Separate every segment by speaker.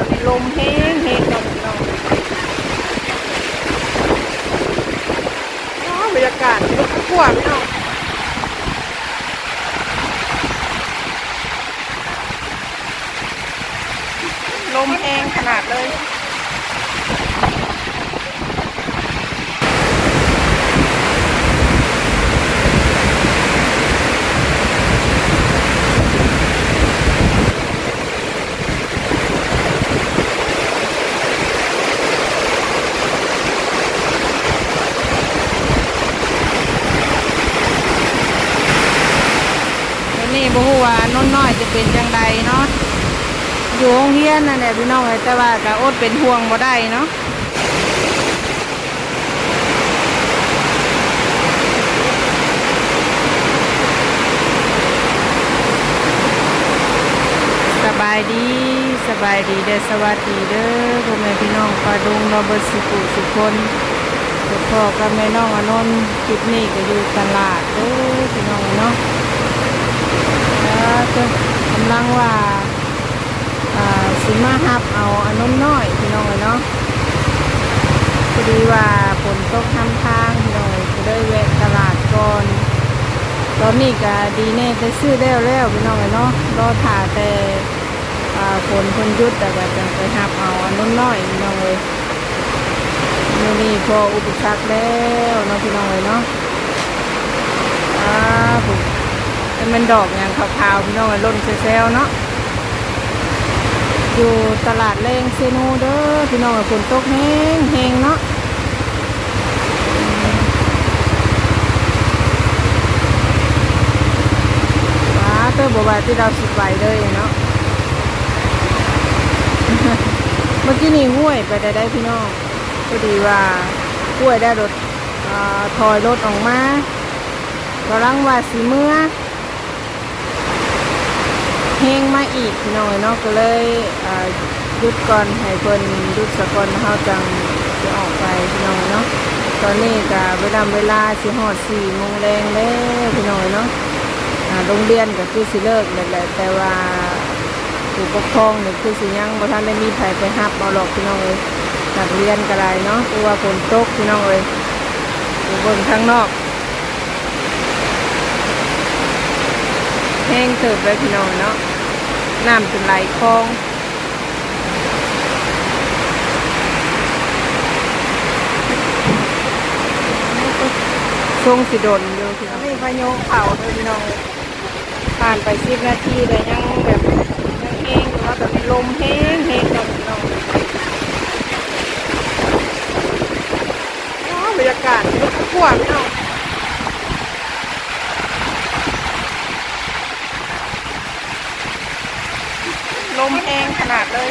Speaker 1: จะมีลมแห้งแห้งเนาะพี่น้องบรรยากาศลุกขั้วพี่น้อาลมแห้งขนาดเลย วันนี้บ่ฮู้ว่าน้นน้อยจะ เป็นจังใดเนาะอยู่โรงเรียนนั่นแหละพี่น้องเอ้ยแต่ว่าก็อดเป็นห่วงบ่ได้เนาะสบายดีสบายดีเด้อสวัสดีเด้อพ่อแม่พี่น้องปาดุงเราเบิดสุขุสุคนพ่อพ่อกับแม่น้องอนนท์คลิปนี้ก็อยู่ตลาดเด้อพี่น้องเนาะแล้ว กำลังว่าสิมาฮับเอาอันน้นน้อยพี่น้องเนาะพอดีว่าฝนตกทำทางพี่น้องก็ได้แวะตลาดก่อน ตอนนี้ก็ดีแน่ได้ซื้อแล้วแล้วพี่น้องเนาะรอถ่าแต่ฝนเพิ่นยุดแต่ก็จะไปฮับเอาอันน้นน้อยพี่น้องเลยมื้อนี้พออุปสรรคแล้วเนาะพี่น้องเลยเนาะอ่าผม แต่มันดอกอย่างขาวๆพี่น้องไอ้นเซลเนาะอยู่ตลาดเลงเซนูเด้อพี่น้องฝนตกแห้งแห้งเนาะว้าเตอร์บอกว่าที่เราสิบใบเลยเนาะเมื่อกี้นี่ห้วยไปได้ได้พี่น้องก็ดีว่าห้วยได้รถถอยรถออกมากำลังว่าสีเมื่อ เพลงมาอีกพี่น้อยเนาะก็เลยหยุดก่อนให้เพิ่นหยุดสะก่อนเฮาจังสิออกไปพี่น้อยเนาะตอนนี้ก็เวลาเวลาสิฮอด4โมงแรงแล้วพี่น้อยเนาะโรงเรียนก็คือสิเลิกแหละแต่ว่าผู้ปกครองนี่คือสิยังบ่ทันได้มีไผไปรับเอาหรอกพี่น้องเอ้ยนักเรียนก็ได้เนาะเพราะว่าฝนตกพี่น้องเอ้ยอยู่เบิ่งข้างนอก แห้งเติบเลยพี่น้องเนาะน้ำจนไหลคลองช่วงสิดนอยู่พี่น้องนี่พายุเข่าเลยพี่น้องผ่านไปสิบนาทีเลยยังแบบยังแห้งอยู่ว่าแบบมีลมแห้งแห้งจังพี่น้องอ๋อบรรยากาศลุกขั้วพี่น้อง ลมแหงขนาดเลย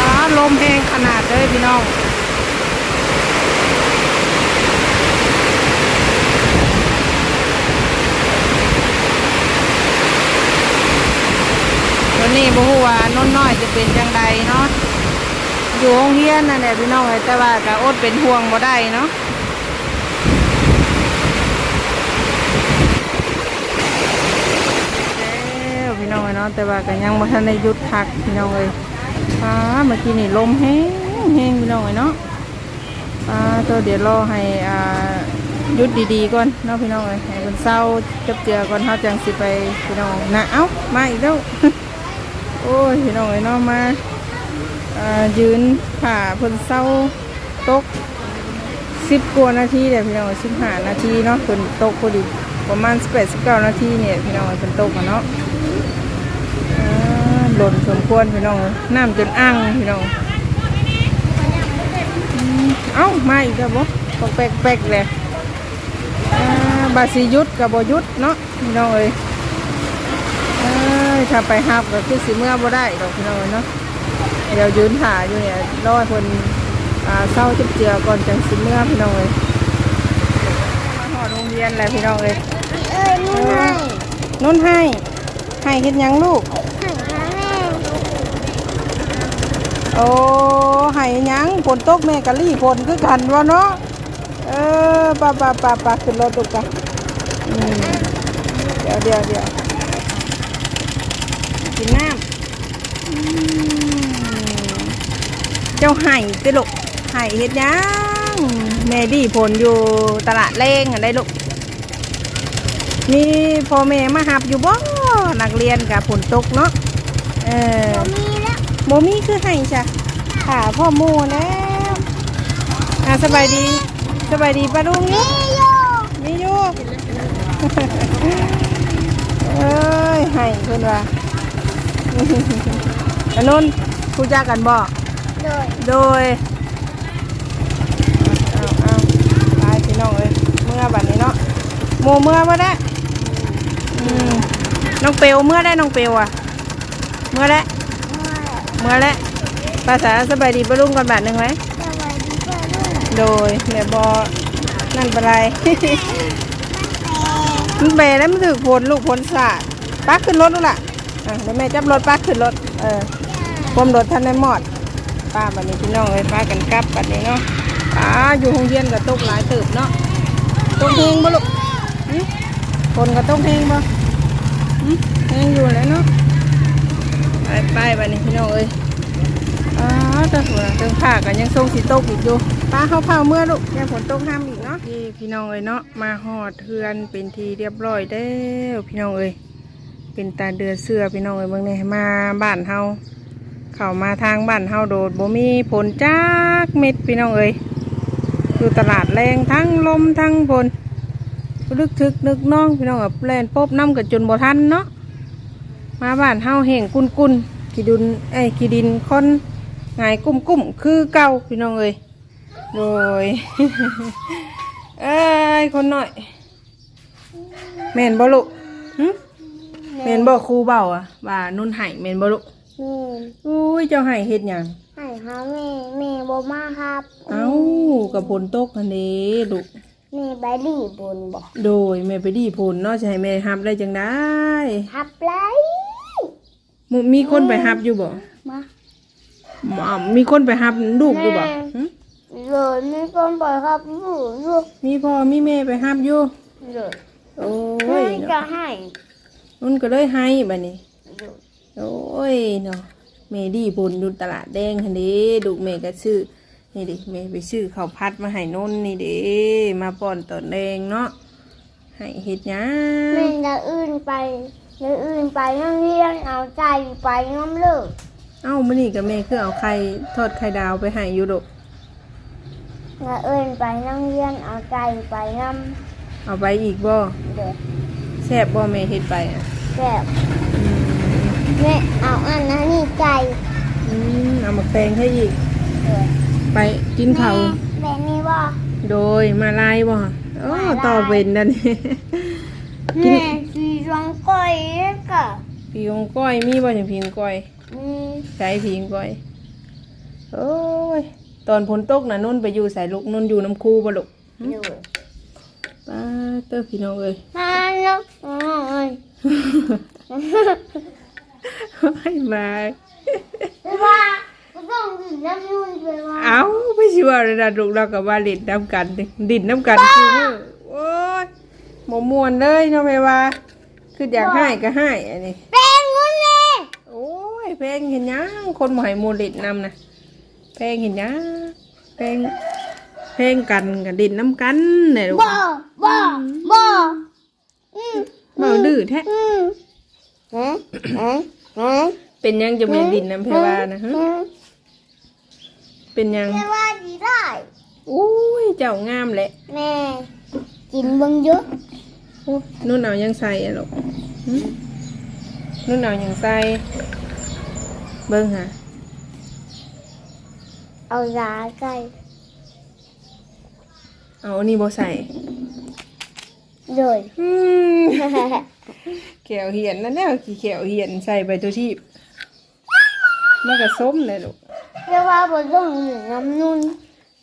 Speaker 1: อ๋อลมแห้งขนาดเลย พี่น้องวันนี้บ่ฮู้ว่าน้นน้อยจะเป็นจังใดเนาะอยู่โรงเรียนนั่นแหละพี่น้องแต่ว่าก็อดเป็นห่วงบ่ได้เนาะพี่น้องเอ้ยเนาะแต่ว่าก็ยังบ่ทันได้หยุดพักพี่น้องเอ้ยฟ้าเมื่อกี้นี่ลมแห้ง แห้งพี่น้องเอ้ยเนาะฟ้าตัวเดี๋ยวรอให้อ่าหยุดดีๆก่อนเนาะพี่น้องเอ้ยให้มันเศร้าจับเจือก่อนเฮาจังสิไปพี่น้องนะเอ้ามาอีกแล้วโอ้ยพี่น้องเอ้ยเนาะมาอ่ายืนผ่าเพิ่นเศร้าตกสิบกว่านาทีเดี๋ยวพี่น้องสิบห้านาทีเนาะเพิ่นตกพอดีประมาณสิบแปดสิบเก้านาทีเนี่ยพี่น้องเอ้ยเพิ่นตกอะเนาะหล่นสมควรพี่น้องน้ำจนอ่างพี่น้อง เอ้ามาอีกแล้วบ่ปอกแปลกๆเลยบาสิยุดกับบยุดเนาะพี่น้องเอ้ยถ้าไปหับก็คือสิเมื่อบ่ได้ดอกพี่น้องเนาะเดี๋ยวยืนถ่ายอยู่เนี่ยรอให้คนเศร้าจุบเจือก่อนจังสิเมื่อพี่น้องเลยมาหอดโรงเรียนแล้วพี่น้องเลย
Speaker 2: เอ้ยนู่นไง
Speaker 1: นุ่นให้ให้เฮ็ดหยังลูก
Speaker 2: หันมาแม่
Speaker 1: โอ้ให้ยังฝนตกแม่กะลี่ฝนคือกันวะเนาะเออปะปะปะปะขึ้นรถตุกกันเดี๋ยวเดี๋ยวเดี๋ยวกินน้ำเจ้าไห่ติลูกไห่เฮ็ดยังแม่ดีผลอยู่ตลาดแรงอันได้ลูกมีพ่อแม่มาหับอยู่บ่นักเรียนกับฝนตกเนาะเออ โมมี่คือไห่จ้ะขาพ่อหมูแล้วอะสบายดีสบายดีป้าลุงนี่
Speaker 2: นี่โย
Speaker 1: มีอยู่เอ้ยไห่เพื่อนว่าอันนู้นคูจ้ากันบ่
Speaker 2: โดย
Speaker 1: โดยเอาเอาตายพี่น้องเอ้ยเมื่อบัดนี้เนาะโมเมื่อมาได้อืมน้องเปียวเมื่อได้น้องเปียวอะเมื่อได้ เมื่อแล้วภาษาสบายดีปะลุงก่อนบาทหนึ่งไหม
Speaker 2: สวัสดีป้าลูก
Speaker 1: โดยแม่บอนั่นเป็นไรมันเบแล้วมันถือผลลูกผลสาดปักขึ้นรถนู่นล่ะอะเดี๋ยวแม่จับรถปักขึ้นรถเออผมรถท่านได้หมอดป้าบัดนี้พี่น้องเลยป้ากันกลับบัดนี้เนาะป้าอยู่โรงเรียนกับตกหลายเติบเนาะตกเพลงบ่ลูกหึคนกับตกเพลงบ่หึเพลงอยู่แล้วเนาะ ไปไปบัดนี้พี่น้องเอ้ยอ้าวแต่หัวเติงผ้ากันยังทรงสีตกอีกอยู่ป้าเข้าเผาเมื่อลูกยังฝนตกห้ามอีกเนาะพี่พี่น้องเอ้ยเนาะมาหอดเทือนเป็นทีเรียบร้อยแล้วพี่น้องเอ้ยเป็นตาเดือเสื้อพี่น้องเอ้ยเบิ่งนี่มาบ้านเฮาเข้ามาทางบ้านเฮาโดดบ่มีผลจักเม็ดพี่น้องเอ้ยอยู่ตลาดแรงทั้งลมทั้งฝนลึกทึกนึกน้องพี่น้องกับแลนปบน้ำกับจนบ่ทันเนาะ มาบ้านเฮาแห่งกุนกุนกีดุนเอ้ยกีดินคนหงายกุ้มกุ้มคือเก่าพี่น้องเอ้ยโดยเอ้ยคนหน่อยแม่นบ่ลูกหึแม่นบ่ครูเบาอะว่านุ่นไห้แม่นบ่ลูก
Speaker 2: แม่
Speaker 1: อุ้ยเจ้าให้เฮ็ดหยัง
Speaker 2: ให้เขาแม่แม่บ่มาครับ
Speaker 1: เอ้ากับผลตกอันนี้ลูก
Speaker 2: แม่ใบดีบนบอก
Speaker 1: โดยแม่ไปดีผลเนาะจะให้แม่ฮับได้จังได้
Speaker 2: ทับไร
Speaker 1: หมู่มีคนไปฮับอยู่บ่
Speaker 2: มา
Speaker 1: หมอมีคนไปฮับลูกอยู่บ่หึ
Speaker 2: เลยมีคนปล่อยครับอยู่อยู่
Speaker 1: มีพ่อมีแม่ไปฮับอยู่
Speaker 2: เลย
Speaker 1: โอ้
Speaker 2: แม่
Speaker 1: ย
Speaker 2: จะ
Speaker 1: เนาะ
Speaker 2: ให้
Speaker 1: นุ่นก็เลยให้บัดนี้
Speaker 2: อยู่
Speaker 1: โอ้ยเนาะแม่ดีผลอยู่ตลาดแดงคันเด้ลูกแม่ก็ซื้อนี่ดิแม่ไปซื้อข้าวผัดมาให้นนนี่เด้มาป้อนตอนแดงเนาะให้เฮ็ดหยัง
Speaker 2: แม่จะอื่นไป จะอื่นไปโรงเรียนเอาใจไปน้ำเลิก
Speaker 1: เอ้ามื่อนี้กับแม่คือเอาไข่ทอดไข่ดาวไปให้อยู่ดอก
Speaker 2: จะอื่นไปโรงเรียนเอาใจไปน้
Speaker 1: เอาไปอีกบ่ำ
Speaker 2: เด็ก
Speaker 1: แซ่บบ่แม่เฮ็ดไปอะ
Speaker 2: แบบ
Speaker 1: อืม
Speaker 2: แม่เอาอันนั้นนี่ใจ
Speaker 1: อืมเอามาแปลงให้อีก
Speaker 2: เด็ก
Speaker 1: ไปกินข้าว
Speaker 2: แม่นี่ว่า
Speaker 1: โดยมาลายบ่โอ้ต่อเวนนั่นนี่กิน
Speaker 2: แม่สีรอ งก้อยกะ
Speaker 1: ผีงก้อยมีบ่จังผีงก้อย
Speaker 2: มี
Speaker 1: ใช้ผีงก้อยโอ้ยตอนฝนตกน่ะนุ่นไปอยู่ใส่ลูกนุ่นอยู่น้ำคูบ่ลูก
Speaker 2: อยู่
Speaker 1: ป้าเตอพี่น้องเอ้ย
Speaker 2: มาแล้วอ๋อย
Speaker 1: ให้มา
Speaker 2: ไปว่าก็ต้องดื่มน้ำยุ่นไปว่า
Speaker 1: เอาไม่ชัวร์เลยนะลูกเรากับว่าดินน้ำกันดิดินน้ำกันคือมื้อโอ้ยหมมวนเลยเนาะแม่ว่า คืออยากให้ก็ให้อันนี้
Speaker 2: เป็นงุนเลย
Speaker 1: โอ้ยเพลงเห็นยังคนหมายมูลิดนำนะเพลงเห็นยังเพลงเพลงกันกับดินน้ำกันเนี่ยลูก
Speaker 2: บ่บ่บ่อืม
Speaker 1: เมาดื้อแท้
Speaker 2: อืมเอ๊ะเอ๊ะเอ๊ะ
Speaker 1: เป็นยังจะเป็นดินน้ำเพวานะฮะ
Speaker 2: เอ๊ะ
Speaker 1: เป็นยัง
Speaker 2: แม่ว่าดีได้
Speaker 1: อุ้ยเจ้างามแหละ
Speaker 2: แม่กินเบิ่งเยอะ
Speaker 1: โอ้นุ่นเอายังใส่อะลูกหึนุ่นเอายังใส่ เบิ้งฮะ
Speaker 2: เอายาไก่
Speaker 1: เอาอันนี้บ่ใส่
Speaker 2: เลย
Speaker 1: อืมแขวเหียนนั่นแหละขี้แขวเหียนใส่ใบตัวชีพมันก็ส้มเลยลูก
Speaker 2: ว่าบ่ต้องหนึ่งน้ำนุ่น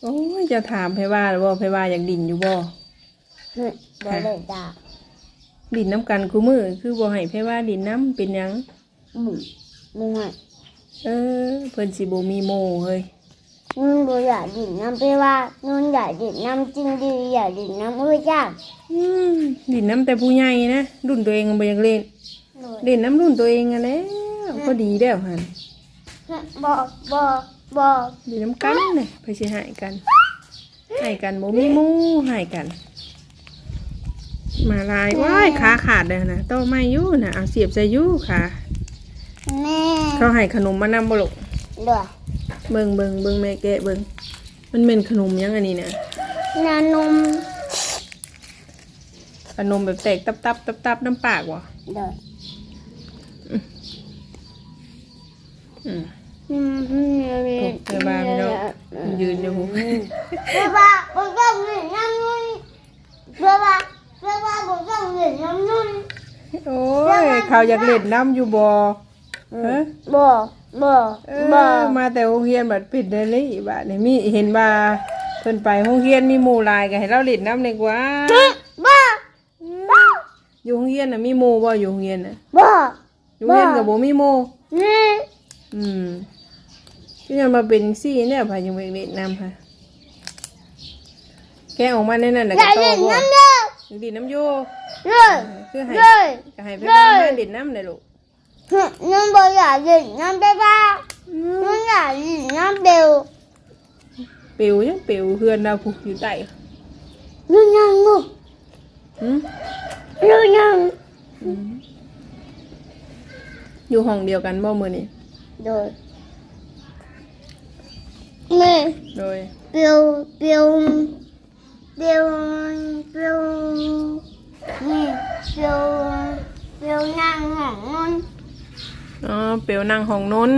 Speaker 1: โอ้ยจะถามไผว่าหรือบ่ไผว่าอยากดินอยู่บ่
Speaker 2: นี่บ่ได้ด่า
Speaker 1: ดินน้ำกันคู่มือคือบ่ให้ไผว่าดินน้ำเป็นหยัง
Speaker 2: บุ้มบุ้งไง
Speaker 1: เออเพิ่นสิบ่มีโมเฮ้ย
Speaker 2: นุ่นบ่อยากดินน้ำไปว่านุ่นอยากดินน้ำจริงดีอยากดินน้ำเอ้ยจ้า
Speaker 1: อืมดินน้ำแต่ผู้ใหญ่นะรุ่นตัวเองบ่อยากเล่นเล่นน้ำรุ่นตัวเองอะแล้วก็ดีแล้วหั่น
Speaker 2: บ่บ่บ่
Speaker 1: ดินน้ำกันเนี่ยไปสิให้กันให้กันบ่มีหมู่ให้กัน มาลายว้ายขาขาดเลยนะโตไม่อยู่นะเอาเสียบใส่อยู่ค่ะ
Speaker 2: แม่
Speaker 1: เขาให้ขนมมานำบ่ลูก
Speaker 2: เด้อ
Speaker 1: เบิ่งเบิ่งเบิ่งแม่แกะเบิ่งมันเป็นขนมยังอันนี้นะ
Speaker 2: นานม
Speaker 1: ขนมแบบแตกตับตับตับตับน้ำปากวะ
Speaker 2: เด้อ
Speaker 1: อืม
Speaker 2: อืมอืมอืม
Speaker 1: เดี๋ยวบ้าพี่น้องมันยืนอยู่
Speaker 2: เพื่อว่าบ่ต้องดินน้ำนุ่น เพื่อว่าเพื่อว่าบ่ต้องดินน้ำนุ่น
Speaker 1: โอ้ยเขาอยากเล่นน้ำอยู่บ่เฮ้
Speaker 2: บ่บ่
Speaker 1: เอ
Speaker 2: บ่
Speaker 1: อมาแต่โรงเรียนบัดปิดเลยเลยบาดนี่มีเห็นว่าเพิ่นไปโรงเรียนมีหมู่หลายก็ให้เราเล่นน้ำเลยกว่า
Speaker 2: บ่บ่
Speaker 1: อยู่โรงเรียนน่ะมีหมู่บ่อยู่โรงเรียนน่ะ
Speaker 2: บ่
Speaker 1: อยู่โรงเรียนก็บ่มีหมู่
Speaker 2: นี่
Speaker 1: อืมก็ยังมาเป็นซี่เนี่ยพายังไปเล่นน้ำค่ะ แกะออกมาในนั้นน่ะ
Speaker 2: อ
Speaker 1: ก็
Speaker 2: ย่า
Speaker 1: โต
Speaker 2: เล่น
Speaker 1: บ่
Speaker 2: น้ำเด้อ
Speaker 1: ยังดีน้ำอยู่
Speaker 2: เลย
Speaker 1: คือให้
Speaker 2: เลย
Speaker 1: ก็ให้ไปบ้านมาเล่นน้ำเลยลูก
Speaker 2: น้ำบ่อยากเล่นน้ำไปบ้างน้ำอยากเล่นน้ำเบล
Speaker 1: ปิวยังปิวเพื่อนเราผูกอยู่ใต้
Speaker 2: นู่นยังงู
Speaker 1: หืม
Speaker 2: นู่นยัง
Speaker 1: อืมอยู่ห้องเดียวกันบ่มื้อนี้
Speaker 2: โดยแม่
Speaker 1: โดย
Speaker 2: เปียวเปียว เปียวเปียวนี่เปียวเปียวนั่งห้องนู่น
Speaker 1: อ๋อปิวนั่งห้องนู้น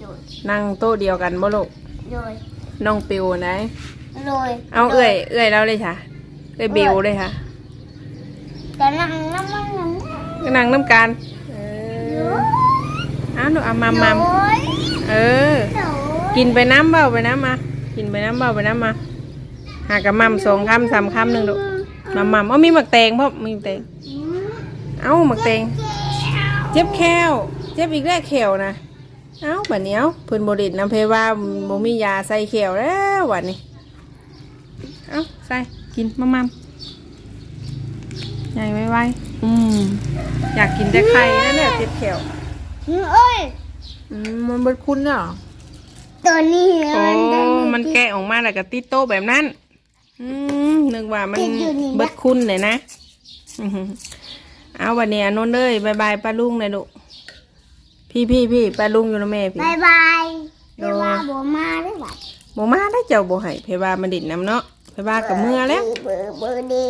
Speaker 2: โดย
Speaker 1: นั่งโต๊ะเดียวกันบ่ลูก
Speaker 2: โดย
Speaker 1: น้องปิวไหน
Speaker 2: โดย
Speaker 1: เอาเอื้อยเอื้อยเราเลยค่ะเอื้อยบิวเลยค่ะ
Speaker 2: แต่นั่งน้ำมันน้ำ
Speaker 1: ก็นั่งน้ำกันเออเอาหนูเอามามา
Speaker 2: โดย
Speaker 1: เออ
Speaker 2: โดย
Speaker 1: กินไปน้ำเบาไปน้ำมา กินไปน้ำเบาไปน้ำมา หากระมัมสองคำสามคำหนึ่งดูมัมมัมเอามีหมักแตงพ่อมีหมักแตงเอาหมักแตงเจ็บแควเจ็บอีกแล้วแควนะเอาบัดนี้เอาเพิ่นบริดน้ำเพว่าบ่มียาใส่แควแล้ววันนี้เอาใส่กินมัมมัมใหญ่ไวๆอืมอยากกินแต่ไข่นั่นแหละเจ็บแคว
Speaker 2: เอ้ย
Speaker 1: อืมมันเบิดคุณเนาะ
Speaker 2: ตัวนี้
Speaker 1: โอ้
Speaker 2: ตัว
Speaker 1: มันแกะออกมาแล้วก็ติดโต๊ะแบบนั้น อืมนึกว่ามัน
Speaker 2: ติดอยู่นี่นะ
Speaker 1: เบิดคุณเลยนะอื้อหือเอาวันนี้อนนท์เลยบายบายป้าลุงเลยลูกพี่พี่พี่ป้าลุงอยู่นะแม่พี่
Speaker 2: บายบาย
Speaker 1: โด
Speaker 2: เดี๋ยวว่าบัวมาได้ไหม
Speaker 1: บมาได้เจ้าบ่ให้เพว่ามันดิดน้ำเนาะเพว่ากับเมื่อแล้ว
Speaker 2: เบอร์เบอร์เดี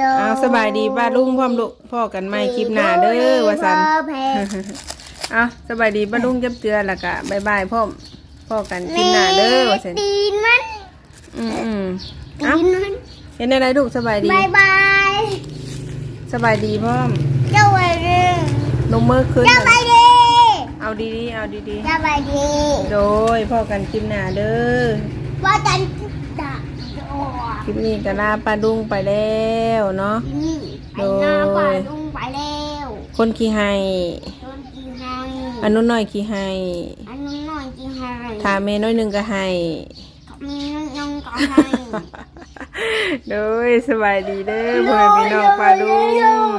Speaker 2: ยว
Speaker 1: เอาสบายดีป้าลุงพร้อมลูกพ่อกันไม่คลิปหน้าเด้อว่าสัน
Speaker 2: เบอร์เพจ
Speaker 1: เอาสบายดีป้าลุงจับเตือนแล้วก็บายบายพ่อมพ่อกันคลิปหน้าเด้อว่าสัน
Speaker 2: ตีนมัน
Speaker 1: อืมอืม
Speaker 2: ตี
Speaker 1: เอา
Speaker 2: นมัน
Speaker 1: เห็นอะไรลูกสบายดี
Speaker 2: บายบาย
Speaker 1: สบายดีพ่อม
Speaker 2: เจ้าไปดี
Speaker 1: ลงมือขึ้น
Speaker 2: เจ้าไปดี
Speaker 1: เอาดีๆเอาดี
Speaker 2: เจ้าไปดี
Speaker 1: ๆโดยพ่อกันคลิปหน้าเด้อ
Speaker 2: ว่าจันจะโด
Speaker 1: คลิปนี้ก็ลาป้าดุงไปแล้วเนาะ
Speaker 2: นี่ไปหน้าป่าลุงไปแล้ว
Speaker 1: คนขี้ให้
Speaker 2: โดนกินให้
Speaker 1: อันนู้นหน่อยขี้ให้
Speaker 2: อันนู้นหน่อยกินให้
Speaker 1: ถาเมน้อยหนึ่งก็ให้
Speaker 2: มีน้องก็ ให้
Speaker 1: โดยสบายดีเด้อพ่อนพี่น้องปลาดุง